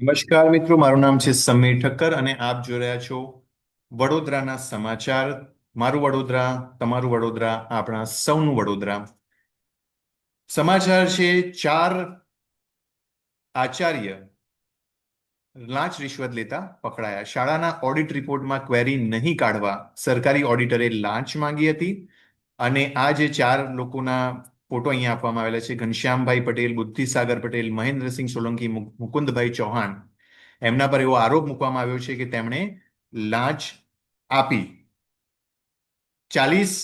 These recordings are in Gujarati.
નમસ્કાર મિત્રો, મારું નામ છે સમીર ઠક્કર અને આપ જોઈ રહ્યા છો વડોદરાના સમાચાર. મારું વડોદરા, તમારું વડોદરા, આપણા સૌનું વડોદરા. સમાચાર છે, ચાર આચાર્ય લાંચ રિશ્વત લેતા પકડાયા. શાળાના ઓડિટ રિપોર્ટમાં ક્વેરી નહીં કાઢવા સરકારી ઓડિટરે લાંચ માંગી હતી અને આ જે ચાર લોકોના ફોટો અહીંયા આપવામાં આવેલા છે. ઘનશ્યામભાઈ પટેલ, બુદ્ધિસાગર પટેલ, મહેન્દ્રસિંહ સોલંકી મુકુંદભાઈ ચૌહાણ. એમના પર એવો આરોપ મૂકવામાં આવ્યો છે કે તેમણે લાંચ આપી. ચાલીસ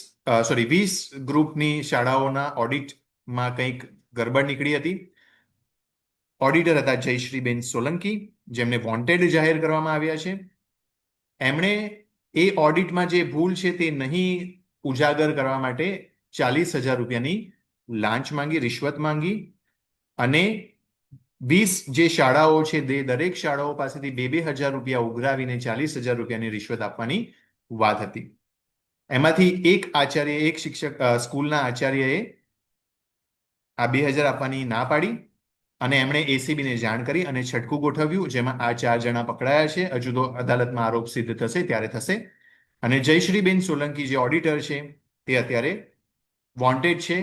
સોરી વીસ ગ્રુપની શાળાઓના ઓડિટમાં કંઈક ગરબડ નીકળી હતી. ઓડિટર હતા જયશ્રીબેન સોલંકી, જેમને વોન્ટેડ જાહેર કરવામાં આવ્યા છે. એમણે એ ઓડિટમાં જે ભૂલ છે તે નહીં ઉજાગર કરવા માટે ચાલીસ હજાર રૂપિયાની લાંચ માંગી, રિશ્વત માંગી અને વીસ જે શાળાઓ છે તે દરેક શાળાઓ પાસેથી બે બે હજાર રૂપિયા ઉઘરાવીને ચાલીસ હજાર રૂપિયાની રિશ્વત આપવાની વાત હતી. એમાંથી એક આચાર્ય એક શિક્ષક સ્કૂલના આચાર્યએ આ બે હજાર આપવાની ના પાડી અને એમણે એસીબીને જાણ કરી અને છટકું ગોઠવ્યું, જેમાં આ ચાર જણા પકડાયા છે. હજુ તો અદાલતમાં આરોપ સિદ્ધ થશે, ત્યારે થશે. અને જયશ્રીબેન સોલંકી જે ઓડિટર છે, તે અત્યારે વોન્ટેડ છે.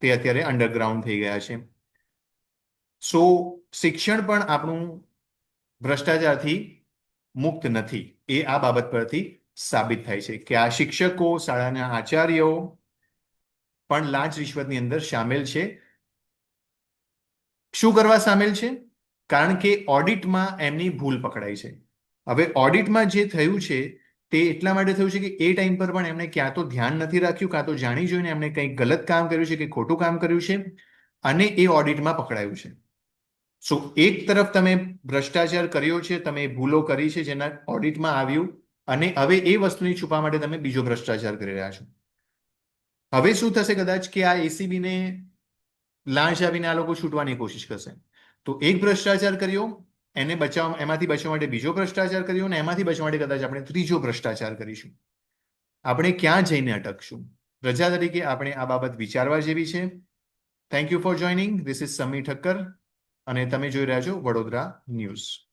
તે અત્યારે અંડરગ્રાઉન્ડ થઈ ગયા છે. સો શિક્ષણ પણ આપણું ભ્રષ્ટાચારથી મુક્ત નથી. એ આ બાબત પરથી સાબિત થાય છે કે આ શિક્ષકો, શાળાના આચાર્યો પણ લાંચ રિશ્વતની અંદર સામેલ છે. શું કરવા સામેલ છે? કારણ કે ઓડિટમાં એમની ભૂલ પકડાઈ છે. હવે ઓડિટમાં જે થયું છે તે એટલા માટે થયું છે કે એ ટાઈમ પર પણ એમણે ક્યાં તો ધ્યાન નથી રાખ્યું કાં તો જાણી જોઈને એમણે કંઈક ગલત કામ કર્યું છે કે ખોટું કામ કર્યું છે અને એ ઓડિટમાં પકડાયું છે. સો એક તરફ તમે ભ્રષ્ટાચાર કર્યો છે, તમે ભૂલો કરી છે જેના ઓડિટમાં આવ્યું અને હવે એ વસ્તુની છુપા માટે તમે બીજો ભ્રષ્ટાચાર કરી રહ્યા છો. હવે શું થશે કદાચ કે આ એસીબીને લાંચ આપીને આ લોકો છૂટવાની કોશિશ કરશે. તો એક ભ્રષ્ટાચાર કર્યો એને બચાવવા એમાંથી બચવા માટે બીજો ભ્રષ્ટાચાર કર્યો અને એમાંથી બચવા માટે કદાચ આપણે ત્રીજો ભ્રષ્ટાચાર કરીશું. આપણે ક્યાં જઈને અટકશું? પ્રજા તરીકે આપણે આ બાબત વિચારવા જેવી છે. Thank you for joining this is Sami Thakkar અને તમે જોઈ રહ્યા છો વડોદરા ન્યૂઝ.